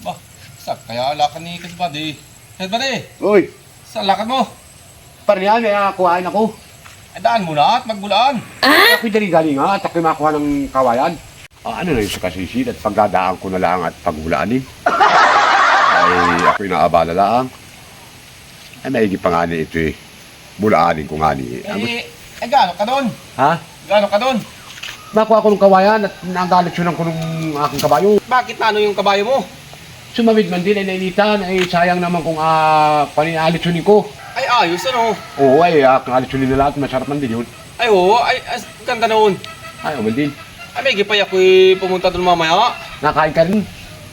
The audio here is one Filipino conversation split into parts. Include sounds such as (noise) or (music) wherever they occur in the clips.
Ba, sa kaya lakad ni Kasbady. Kasbady, Uy, sa lakad mo. pariyan, may kuhain ako. Ay, daan mo na at magbulaan. Ako'y dali galing nga at ako'y makuha ng kawayan. Ah, ano na yun sa kasisid at pagdadaan ko na lang at paghulaan eh. Ay, ako'y naabala lang. Ay, maigi pa nga ni ito eh. Bulaanin ko nga ni. Ang- Eh, ay gaano ka doon? Ha? Gaano ka doon? Nakuha ko ng kawayan at nagaliksyonan ko ng aking kabayo. Bakit na ano yung kabayo mo? Sumawid man din ay nainitan, ay sayang naman kung uh, paninalitsunin ko. Ay, ayos ano? Oo, ay aking alitsunin na lahat, masarap man din yun. Ay, oo, ay, ay ganda noon. Ay, umal din. Ay, may gipay ako'y pumunta doon mamaya. Nakain ka rin.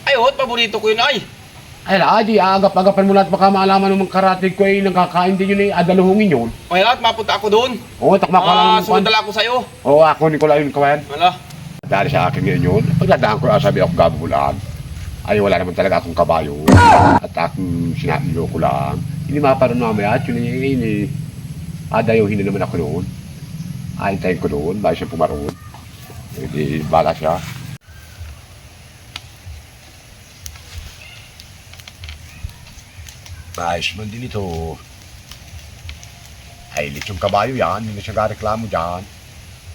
Ay, oo, paborito ko yun ay. Ay, la, di agap-agapan mo lahat baka maalaman ng mga karatig ko ay nagkakain din yun ay adaluhungin yun. May lahat, mapunta ako doon. Oo, takma ka lang Ah, lang ako sa'yo. Oo, ako ni Kulay yung kawayan. Wala. Dahil sa akin ngayon yun, pagdadaan ko, ah, sabi ako gabulaan. Ay, wala naman talaga akong kabayo. At akong sinapilo ko lang. Hindi maparoon mamaya at yun ay ini. Adayuhin na naman ako noon. Ahintayin ko noon, bago siya pumaroon. Hindi, bala siya. Ayos man din ito. Ay, yung kabayo yan, hindi na siya reklamo dyan.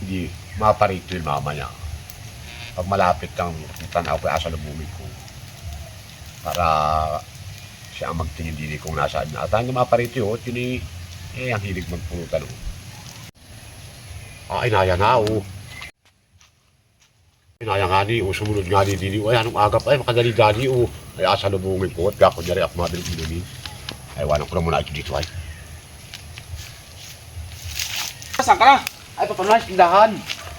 Hindi, maparito yung mama niya. Pag malapit ng tanaw ko, asa lumumig ko. Para siya ang magtingin din kung nasaan na. At hanggang maparito yun, yun eh, ang hilig magpulutan. Oh. Ah, inaya na, oh. Inaya nga ni, oh, sumunod nga ni Dini. Ay, anong agap, ay, makadali-dali, oh. Ay, asa lumumig ko, at gako niya rin ako mabiling inumin. Ay, walang ko na muna ito dito, ay. Saan ka na? Ay, papanas, tindahan.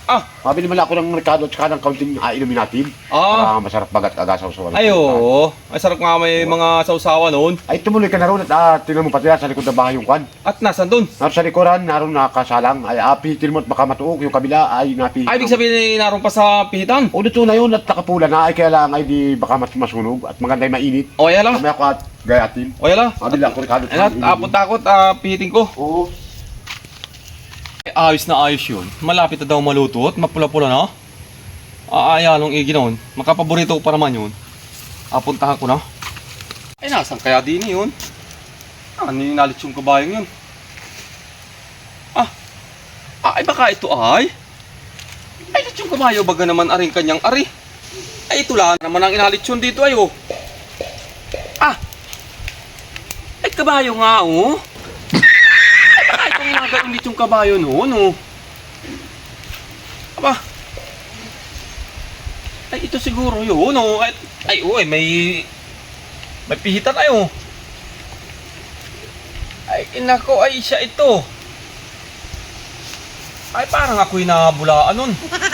Ah, Mabili mo lang ako ng merkado at saka ng kaunting uh, inumin natin. ah. Para masarap bagat agasaw sa walang Ay, oo. Ay, sarap nga may mga sausawa noon. Ay, tumuloy ka na ron at ah, tingnan mo pati sa likod ng bahay yung kwan. At nasan doon? Naroon sa likuran, naroon nakasalang. Ay, apihitin mo at baka matuog. Yung kabila ay napihit. Ay, ibig sabihin ay naroon pa sa pihitan. O, dito na yun at nakapula na. Ay, kaya lang ay di baka mas masunog at maganda yung mainit. O, yan lang. Kamaya ko at gayatin. O, yan lang. Mabili lang ako ah, ako at ah, pihitin ko. Oo. Ay, ayos na ayos yun. Malapit na daw maluto at mapula-pula na. Aayalong igi noon. Makapaborito ko pa naman yun. Apuntahan ko na. Ay, nasan kaya din yun? Ah, ninalit yung kabayong yun. Ah, ah, ay baka ito ay? Ay, yung kabayo baga naman aring kanyang ari. Ay, ito lang naman ang inalit yun dito ay oh. Ah, ay kabayo nga oh. Nga ganun yung kabayo noon, oh. Aba. Ay, ito siguro yun, oh. Ay, ay oh, ay, may... May pihitan ay, oh. Ay, inako, ay, siya ito. Ay, parang ako'y nabulaan nun. (laughs)